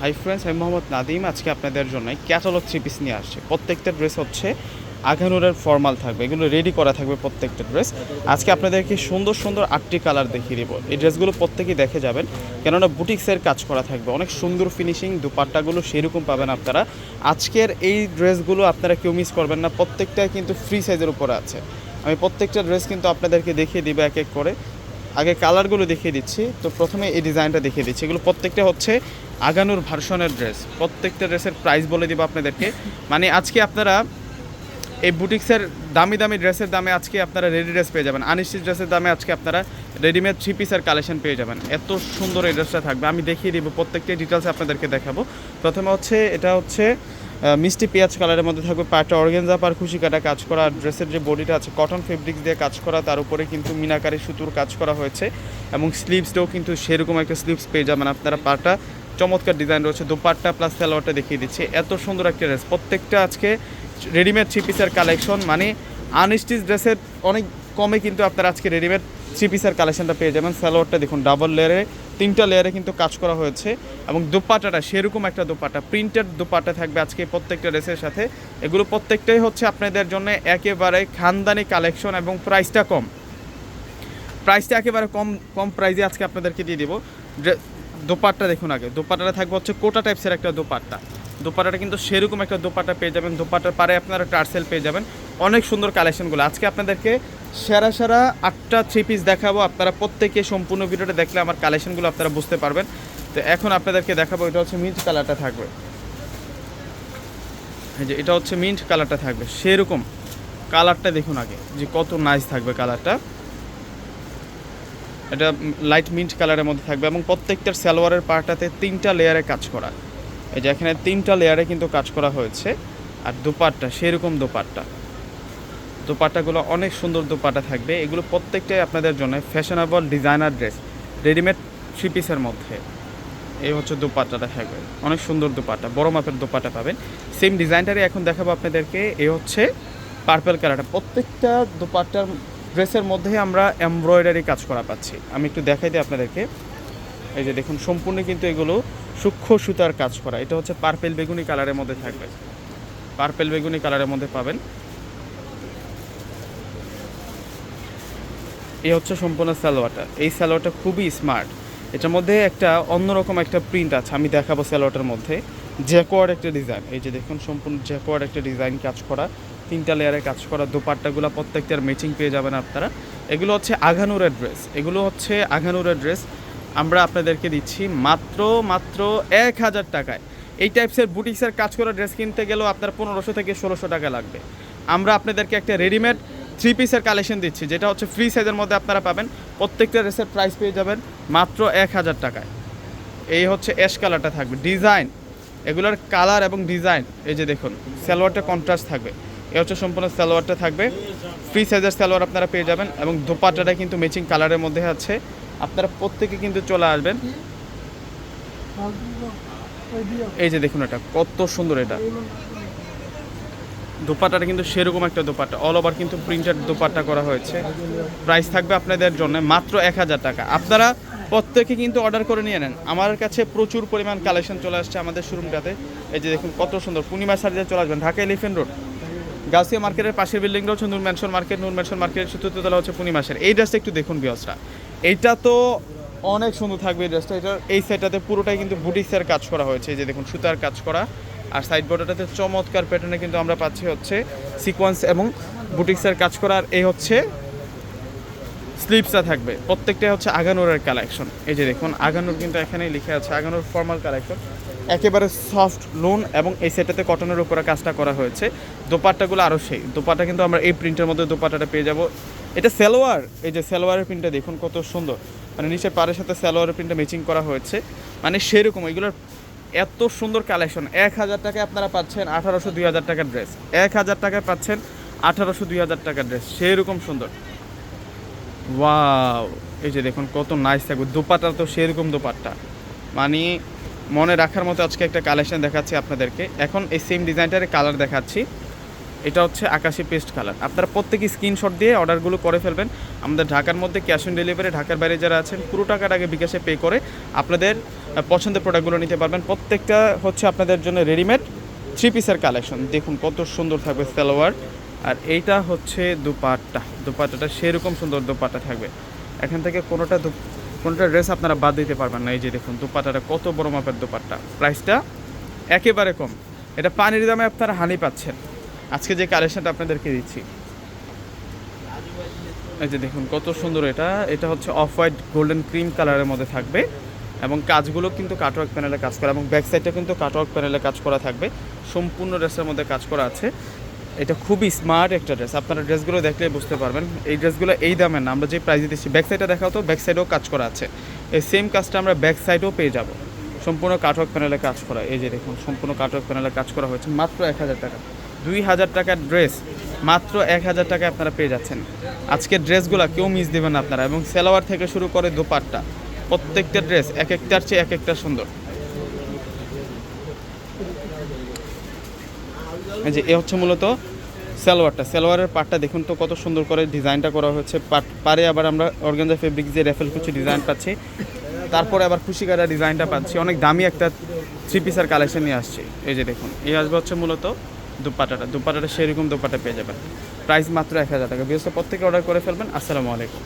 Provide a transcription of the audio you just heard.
Hi friends, আমি মোহাম্মদ নাদিম, আজকে আপনাদের জন্য ক্যাটালগ থ্রি পিস নিয়ে আসছে। প্রত্যেকটা ড্রেস হচ্ছে আঘানুরের ফর্মাল থাকবে, এগুলো রেডি করা থাকবে প্রত্যেকটা ড্রেস আজকে আপনাদেরকে সুন্দর সুন্দর আটটি কালার দেখিয়ে দেবো। এই ড্রেসগুলো প্রত্যেকেই দেখে যাবেন, কেননা বুটিক্সের কাজ করা থাকবে। অনেক সুন্দর ফিনিশিং দুপাট্টাগুলো সেরকম পাবেন আপনারা। আজকের এই ড্রেসগুলো আপনারা কেউ মিস করবেন না প্রত্যেকটাই কিন্তু ফ্রি সাইজের উপরে আছে। আমি প্রত্যেকটা ড্রেস কিন্তু আপনাদেরকে দেখিয়ে দিব এক এক করে। আগে কালারগুলো দেখিয়ে দিচ্ছি, তো প্রথমে এই ডিজাইনটা দেখিয়ে দিচ্ছি। এগুলো প্রত্যেকটা হচ্ছে আগানুর ভার্সনের ড্রেস প্রত্যেকটা ড্রেসের প্রাইস বলে দিব আপনাদেরকে। মানে আজকে আপনারা এই বুটিক্সের দামি দামি ড্রেসের দামে আজকে আপনারা রেডি ড্রেস পেয়ে যাবেন। আনিশ্চিত ড্রেসের দামে আজকে আপনারা রেডিমেড থ্রি পিসের কালেকশন পেয়ে যাবেন। এত সুন্দর এই ড্রেসটা থাকবে। আমি দেখিয়ে দিব, প্রত্যেকটা ডিটেলস আপনাদেরকে দেখাবো। প্রথমে হচ্ছে, এটা হচ্ছে মিষ্টি পেঁয়াজ কালারের মধ্যে থাকবে পাটা অর্গেনজা পার খুশি কাটা কাজ করা। ড্রেসের যে বডিটা আছে কটন ফেব্রিক্স দিয়ে কাজ করা, তার উপরে কিন্তু মিনাকারি সুতুর কাজ করা হয়েছে। এবং স্লিভসটাও কিন্তু সেরকম একটা স্লিভস পেয়ে যাবেন আপনারা পাটা। চমৎকার ডিজাইন রয়েছে, দোপাট্টা প্লাস সালোয়ারটা দেখিয়ে দিচ্ছি। এত সুন্দর একটা ড্রেস প্রত্যেকটা আজকে রেডিমেড থ্রি পিসের কালেকশন মানে আনস্টিচ ড্রেসের অনেক কমে কিন্তু আপনারা আজকে রেডিমেড থ্রি পিসের কালেকশনটা পেয়ে যাবেন। সালোয়ারটা দেখুন ডাবল লেয়ারে তিনটা লেয়ারে কিন্তু কাজ করা হয়েছে। এবং দোপাটাটা সেরকম একটা দোপাটা প্রিন্টেড দোপাটা থাকবে আজকে প্রত্যেকটা ড্রেসের সাথে। এগুলো প্রত্যেকটাই হচ্ছে আপনাদের জন্য একেবারে খানদানি কালেকশন এবং প্রাইসটা কম। প্রাইসটা একেবারে কম কম প্রাইসে আজকে আপনাদেরকে দিয়ে দেবো। দোপাট্টা দেখুন আগে। দোপাট্টাটা থাকবে হচ্ছে কোটা টাইপসের একটা দোপাট্টা। দোপাট্টাটা কিন্তু সেরকম একটা দোপাট্টা পেয়ে যাবেন। দোপাট্টার পারে আপনারা টার্সেল পেয়ে যাবেন। অনেক সুন্দর কালেকশনগুলো আজকে আপনাদেরকে সেরা সেরা আটটা থ্রি পিস দেখাবো। আপনারা প্রত্যেকে সম্পূর্ণ ভিডিওটা দেখলে আমার কালেকশনগুলো আপনারা বুঝতে পারবেন। তো এখন আপনাদেরকে দেখাবো, এটা হচ্ছে মিন্ট কালারটা থাকবে। যে এটা হচ্ছে মিন্ট কালারটা থাকবে। সেরকম কালারটা দেখুন আগে। যে কত নাইস থাকবে কালারটা এটা লাইট মিন্ট কালারের মধ্যে থাকবে এবং প্রত্যেকটার সালোয়ারের পার্টটাতে তিনটা লেয়ারে কাজ করা। এই যে এখানে তিনটা লেয়ারে কিন্তু কাজ করা হয়েছে। আর দোপাট্টা, সেরকম দোপাট্টা। দোপাট্টাগুলো অনেক সুন্দর দোপাট্টা থাকবে। এগুলো প্রত্যেকটাই আপনাদের জন্য fashionable designer dress readymade three পিসের মধ্যে। এই হচ্ছে দোপাট্টাটা থাকবে। অনেক সুন্দর দোপাট্টা, বড় মাপের দোপাট্টা পাবেন। সেম ডিজাইনটারই এখন দেখাবো আপনাদেরকে। এই হচ্ছে পার্পেল কালারটা প্রত্যেকটা দোপাট্টার ড্রেসের মধ্যে আমরা এমব্রয়ডারি কাজ করা পাচ্ছি। আমি একটু দেখাই দিই আপনাদেরকে। এই যে দেখুন, সম্পূর্ণ কিন্তু এগুলো সূক্ষ্ম সুতার কাজ করা। এটা হচ্ছে পার্পেল বেগুনি কালারের মধ্যে থাকবে। পার্পেল বেগুনি কালারের মধ্যে পাবেন। এই হচ্ছে সম্পূর্ণ সালোয়ারটা। এই সালোয়ারটা খুবই স্মার্ট এটার মধ্যে একটা অন্যরকম একটা প্রিন্ট আছে। আমি দেখাবো সালোয়ারটার মধ্যে। জ্যাকোয়ার্ড একটা ডিজাইন এই যে দেখুন, সম্পূর্ণ জ্যাকোয়ার একটা ডিজাইন কাজ করা। তিনটা লেয়ারে কাজ করা দোপাট্টাগুলো প্রত্যেকটার ম্যাচিং পেয়ে যাবেন আপনারা। এগুলো হচ্ছে আঘানুরের ড্রেস এগুলো হচ্ছে আঘানুরের ড্রেস আমরা আপনাদেরকে দিচ্ছি মাত্র মাত্র এক হাজার টাকায়। এই টাইপসের বুটিক্সের কাজ করা ড্রেস কিনতে গেলেও আপনার পনেরোশো থেকে ষোলোশো টাকা লাগবে। আমরা আপনাদেরকে একটা রেডিমেড থ্রি পিসের কালেকশন দিচ্ছি, যেটা হচ্ছে ফ্রি সাইজের মধ্যে আপনারা পাবেন। প্রত্যেকটা ড্রেসের প্রাইস পেয়ে যাবেন মাত্র এক হাজার টাকায়। এই হচ্ছে অ্যাশ কালারটা থাকবে। ডিজাইন এগুলোর কালার এবং ডিজাইন এই যে দেখুন, সালোয়ারটা কন্ট্রাস্ট থাকবে। এ হচ্ছে সম্পূর্ণ সালোয়ারটা থাকবে। ফ্রি সাইজের সালোয়ার আপনারা পেয়ে যাবেন এবং দোপাট্টাটা কিন্তু ম্যাচিং কালারের মধ্যে আছে। আপনারা প্রত্যেকে কিন্তু চলে আসবেন। এই যে দেখুন এটা, কত সুন্দর এটা। দোপাট্টাটা কিন্তু সেরকম একটা দোপাট্টা। অল ওভার কিন্তু প্রিন্টার দোপাট্টা করা হয়েছে। প্রাইস থাকবে আপনাদের জন্য মাত্র এক হাজার টাকা। আপনারা প্রত্যেকে কিন্তু অর্ডার করে নিয়ে নেন। আমার কাছে প্রচুর পরিমাণ কালেকশন চলে আসছে আমাদের শোরুমটাতে এই যে দেখুন কত সুন্দর। পূর্ণিমা সারিতে চলে আসবেন। ঢাকা এলিফেন্ট রোড গাউসিয়া মার্কেটের পাশের বিল্ডিংটা হচ্ছে Noor mansion market. Noor mansion মার্কেটের চতুর্থ তলা হচ্ছে পূর্ণিমাসের এই ড্রেসটা একটু দেখুন বিয়সটা এইটা তো অনেক সুন্দর থাকবে এই ড্রেসটা এটার এই সাইডটাতে পুরোটাই কিন্তু বুটিক্সের কাজ করা হয়েছে। এই যে দেখুন, সুতার কাজ করা। আর সাইড বর্ডারটাতে চমৎকার প্যাটার্নে কিন্তু আমরা পাচ্ছি হচ্ছে সিকোয়েন্স এবং বুটিক্সের কাজ করার এই হচ্ছে স্লিপসটা থাকবে। প্রত্যেকটাই হচ্ছে আগানোরের কালেকশন এই যে দেখুন, আগানোর কিন্তু এখানে লিখে আছে, আগানোর ফর্মাল কালেকশন একেবারে সফট লোন এবং এই সেটাতে কটনের উপরে কাজটা করা হয়েছে। দোপাট্টাগুলো আরও সেই। দোপাট্টা কিন্তু আমরা এই প্রিন্টের মধ্যে দোপাট্টাটা পেয়ে যাব। এটা সালোয়ার। এই যে সালোয়ারের প্রিন্টটা দেখুন, কত সুন্দর। মানে নিচের পাড়ের সাথে সালোয়ারের প্রিন্টটা ম্যাচিং করা হয়েছে। মানে সেরকম এগুলোর এত সুন্দর কালেকশন এক হাজার টাকায় আপনারা পাচ্ছেন আঠারোশো দুই হাজার টাকার ড্রেস এক হাজার টাকায় পাচ্ছেন আঠারোশো দুই হাজার টাকার ড্রেস সেরকম সুন্দর। ওয়াও, এই যে দেখুন কত নাইস থাকবে। দোপাট্টা তো সেরকম দোপাট্টা। মানে মনে রাখার মতো আজকে একটা কালেকশন দেখাচ্ছি আপনাদেরকে। এখন এই সেম ডিজাইনটার কালার দেখাচ্ছি। এটা হচ্ছে আকাশি পেস্ট কালার আপনারা প্রত্যেকে স্ক্রিনশট দিয়ে অর্ডারগুলো করে ফেলবেন। আমাদের ঢাকার মধ্যে ক্যাশ অন ডেলিভারি ঢাকার বাইরে যারা আছেন, পুরো টাকার আগে বিকাশে পে করে আপনাদের পছন্দের প্রোডাক্টগুলো নিতে পারবেন। প্রত্যেকটা হচ্ছে আপনাদের জন্য রেডিমেড থ্রি পিসের কালেকশন দেখুন কত সুন্দর থাকবে সালোয়ার। আর এইটা হচ্ছে দুপাট্টা। দুপাট্টাটা সেরকম সুন্দর দুপাট্টা থাকবে। এখান থেকে কোনোটা কোনোটা ড্রেস আপনারা বাদ দিতে পারবেন না। এই যে দেখুন, দুপাট্টাটা কত বড় মাপের দুপাট্টা। প্রাইসটা একেবারে কম। এটা পানির দামে আপনারা হানি পাচ্ছেন। আজকে যে কালেকশনটা আপনাদেরকে দিচ্ছি। এই যে দেখুন, কত সুন্দর এটা। এটা হচ্ছে অফ হোয়াইট গোল্ডেন ক্রিম কালারের মধ্যে থাকবে। এবং কাজগুলো কিন্তু কাটওয়ার্ক প্যানেলে কাজ করা এবং ব্যাক সাইডটা কিন্তু কাটওয়ার্ক প্যানেলে কাজ করা থাকবে। সম্পূর্ণ ড্রেসের মধ্যে কাজ করা আছে। এটা খুবই স্মার্ট একটা ড্রেস আপনারা ড্রেসগুলো দেখলে বুঝতে পারবেন। এই ড্রেসগুলো এই দামের না, আমরা যে প্রাইস দিচ্ছি ব্যাক সাইডটা দেখাও তো ব্যাক সাইডেও কাজ করা আছে। এই সেম কাজটা আমরা ব্যাক সাইডেও পেয়ে যাব। সম্পূর্ণ কাটওয়ার্ক প্যানেলে কাজ করা, এই যে দেখুন, সম্পূর্ণ কাটওয়ার্ক প্যানেলে কাজ করা হয়েছে, মাত্র এক হাজার টাকা। দুই হাজার টাকার ড্রেস মাত্র এক হাজার টাকায় আপনারা পেয়ে যাচ্ছেন। আজকের ড্রেসগুলো কেউ মিস দেবেন আপনারা, এবং সেলোয়ার থেকে শুরু করে দোপাট্টা, প্রত্যেকটা ড্রেস এক একটার চেয়ে এক একটা সুন্দর। যে, এ হচ্ছে মূলত সালোয়ারটা। সালোয়ারের পাটটা দেখুন তো কত সুন্দর করে ডিজাইনটা করা হয়েছে। পাট পারে আবার আমরা অর্গানজা ফেব্রিক যে রেফেল কুচি ডিজাইন পাচ্ছি। তারপরে আবার খুশি কাটা ডিজাইনটা পাচ্ছি। অনেক দামি একটা থ্রি পিসের কালেকশন নিয়ে আসছি। এই যে দেখুন, এই আসবে হচ্ছে মূলত দুপাটাটা। দুপাটাটা সেরকম দুপাটা পেয়ে যাবেন। প্রাইস মাত্র এক হাজার টাকা। বিএসটা প্রত্যেকে অর্ডার করে ফেলবেন। আসসালামু আলাইকুম।